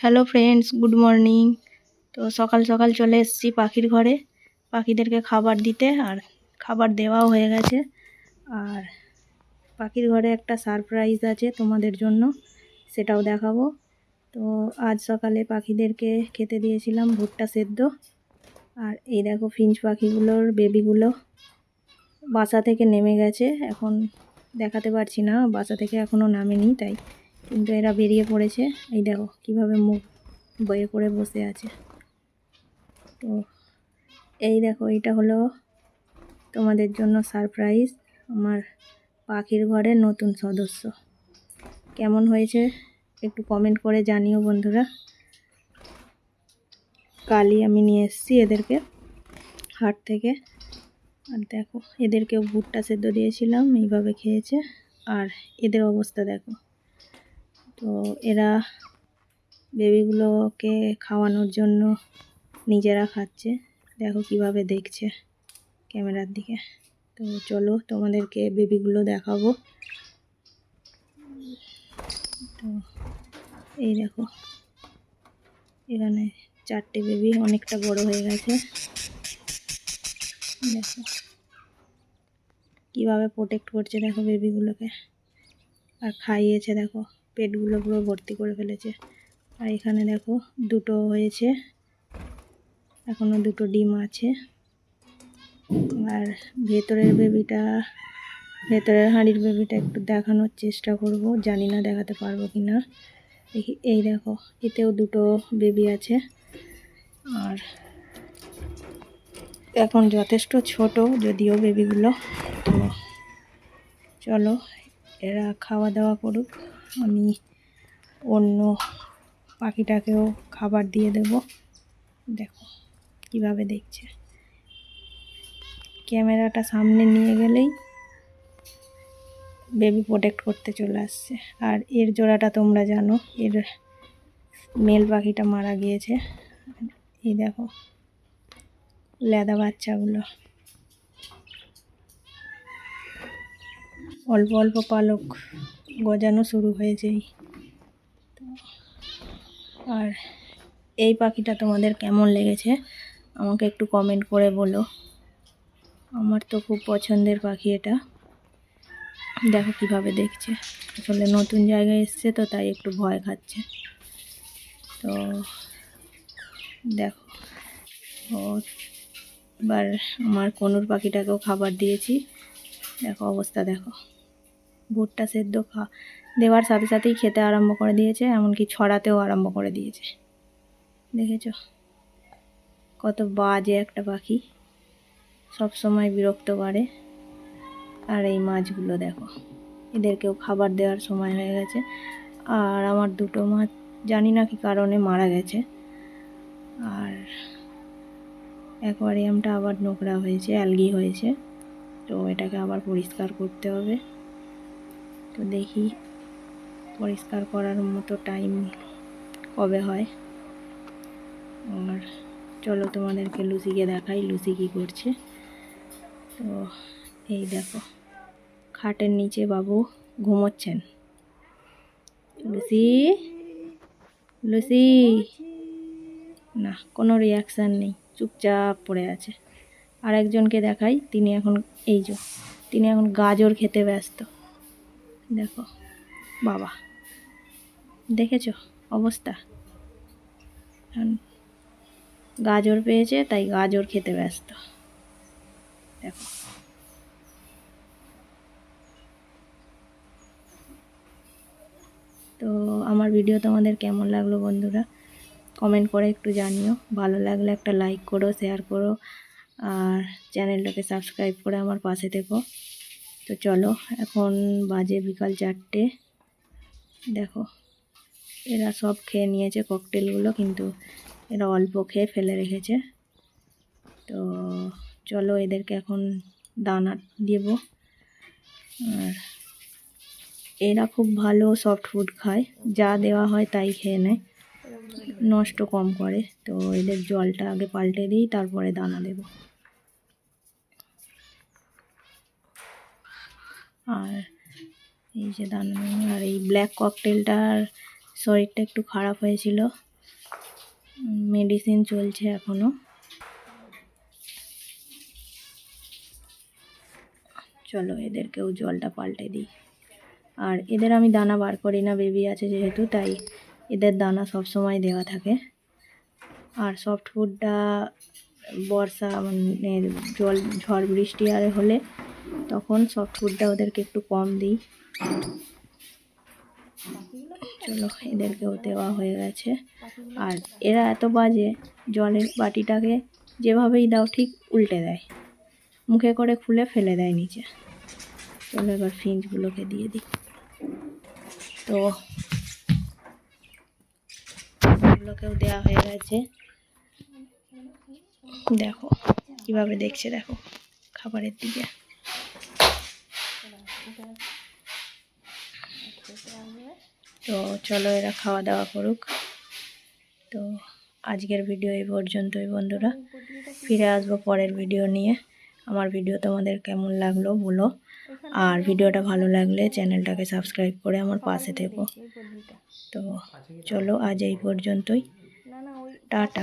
Hello friends good morning তো সকাল সকাল চলে এসেছি পাখির ঘরে। পাখিদেরকে খাবার দিতে আর খাবার দেওয়াও হয়ে গেছে। আর পাখির ঘরে একটা সারপ্রাইজ আছে তোমাদের জন্য, সেটাও দেখাবো। তো আজ সকালে পাখিদেরকে খেতে দিয়েছিলাম ভুট্টা সেদ্ধ। আর এই দেখো ফিঞ্চ পাখিগুলোর বেবিগুলো বাসা থেকে নেমে গেছে। এখন দেখাতে পারছি না, বাসা থেকে এখনও নামেনি, তাই কিন্তু এরা বেরিয়ে পড়েছে। এই দেখো, কীভাবে মুখ বয়ে করে বসে আছে। তো এই দেখো এটা হলো তোমাদের জন্য সারপ্রাইজ আমার পাখির ঘরের নতুন সদস্য। কেমন হয়েছে একটু কমেন্ট করে জানিও বন্ধুরা। কালই আমি নিয়ে এসেছি এদেরকে হাট থেকে। আর দেখো, এদেরকেও ভুট্টা সেদ্ধ দিয়েছিলাম, এইভাবে খেয়েছে। আর এদের অবস্থা দেখো। তো এরা বেবিগুলোকে খাওয়ানোর জন্য নিজেরা খাচ্ছে। দেখো কীভাবে দেখছে ক্যামেরার দিকে। তো চলো তোমাদেরকে বেবিগুলো দেখাবো। তো এই দেখো, এখানে চারটে বেবি অনেকটা বড় হয়ে গেছে। দেখো, কীভাবে প্রোটেক্ট করছে দেখো বেবিগুলোকে। আর খাইয়েছে দেখো। পেটগুলো পুরো ভর্তি করে ফেলেছে। আর এখানে দেখো দুটো হয়েছে। এখনও দুটো ডিম আছে। আর ভেতরের বেবিটা, ভেতরের হাঁড়ির বেবিটা একটু দেখানোর চেষ্টা করব। জানি না দেখাতে পারব কি না এই দেখো, এতেও দুটো বেবি আছে। আর এখন যথেষ্ট ছোট, যদিও বেবিগুলো। তো চলো, এরা খাওয়া দাওয়া করুক। আমি অন্য পাখিটাকেও খাবার দিয়ে দেব। দেখো কীভাবে দেখছে। ক্যামেরাটা সামনে নিয়ে গেলেই বেবি প্রোটেক্ট করতে চলে আসছে। আর এর জোড়াটা তোমরা জানো, এর মেল পাখিটা মারা গিয়েছে। এই দেখো, লেদা বাচ্চাগুলো। অল্প অল্প পালক গজানো শুরু হয়েছেই আর এই পাখিটা তোমাদের কেমন লেগেছে? আমাকে একটু কমেন্ট করে বলো। আমার তো খুব পছন্দের পাখি এটা। দেখো কীভাবে দেখছে। আসলে নতুন জায়গায় এসছে তো তাই একটু ভয় খাচ্ছে। তো দেখো, ও এবার আমার কনুর পাখিটাকেও খাবার দিয়েছি। দেখো অবস্থা দেখো। ভুট্টা সেদ্ধ খা, দেওয়ার সাথে সাথেই খেতে আরম্ভ করে দিয়েছে, এমনকি ছড়াতেও আরম্ভ করে দিয়েছে। দেখেছ? কত বাজে একটা পাখি। সব সময় বিরক্ত করে। আর এই মাছগুলো দেখো, এদেরকেও খাবার দেওয়ার সময় হয়ে গেছে। আর আমার দুটো মাছ জানি না কি কারণে মারা গেছে। আর অ্যাকোয়ারিয়ামটা আবার নোংরা হয়েছে, অ্যালগি হয়েছে। তো এটাকে আবার পরিষ্কার করতে হবে। তো দেখি। পরিষ্কার করার মতো টাইম কবে হয়? আর চলো তোমাদেরকে লুচিকে দেখাই, লুচি কী করছে। তো এই দেখো, খাটের নিচে বাবু ঘুমোচ্ছেন। লুসি লুসি না, কোনো রিয়াকশান নেই, চুপচাপ পড়ে আছে। আর একজনকে দেখাই, তিনি এখন, এই যে, তিনি এখন গাজর খেতে ব্যস্ত। দেখো, বাবা। দেখেছ? অবস্থা। গাজর পেয়েছে, তাই গাজর খেতে ব্যস্ত। দেখো। তো আমার ভিডিও তোমাদের কেমন লাগল বন্ধুরা? কমেন্ট করে একটু জানিও। ভালো লাগলে একটা লাইক করো, শেয়ার করো, আর চ্যানেলটাকে সাবস্ক্রাইব করে আমার পাশে থেকো। তো চলো, এখন বাজে বিকাল চারটে। দেখো, এরা সব খেয়ে নিয়েছে ককটেলগুলো, কিন্তু এরা অল্প খেয়ে ফেলে রেখেছে। তো চলো, এদেরকে এখন দানা দেব। আর এরা খুব ভালো সফট ফুড খায়। যা দেওয়া হয় তাই খেয়ে নেয়। নষ্ট কম করে। তো এদের জলটা আগে পাল্টে দিই, তারপরে দানা দেব। আর এই যে দানা আর এই ব্ল্যাক ককটেলটার শরীরটা একটু খারাপ হয়েছিল। মেডিসিন চলছে এখনও চলো এদেরকেও জলটা পাল্টে দিই। আর এদের আমি দানা বার করি না, বেবি আছে যেহেতু, তাই এদের দানা সব সময় দেওয়া থাকে। আর সফট ফুডটা বর্ষা মানে জল, ঝড় বৃষ্টি আর হলে তখন সফট ফুডটা ওদেরকে একটু কম দিই। চলো এদেরকেও দেওয়া হয়ে গেছে। আর এরা এত বাজে, জলের বাটিটাকে যেভাবেই দাও, ঠিক উল্টে দেয়। মুখে করে খুলে ফেলে দেয় নিচে। চলো, এবার ফিঞ্চগুলোকে দিয়ে দিই। তো, এগুলোকেও দেওয়া হয়ে গেছে। দেখো, কীভাবে দেখছে, দেখো, খাবারের দিকে। তো চলো এরা খাওয়া দাওয়া করুক। তো আজকের ভিডিও এই পর্যন্তই বন্ধুরা। ফিরে আসব পরের ভিডিও নিয়ে। আমার ভিডিও তোমাদের কেমন লাগল বলো। আর ভিডিওটা ভালো লাগলে চ্যানেলটাকে সাবস্ক্রাইব করে আমার পাশে থেকো। তো চলো আজ এই পর্যন্তই। টাটা।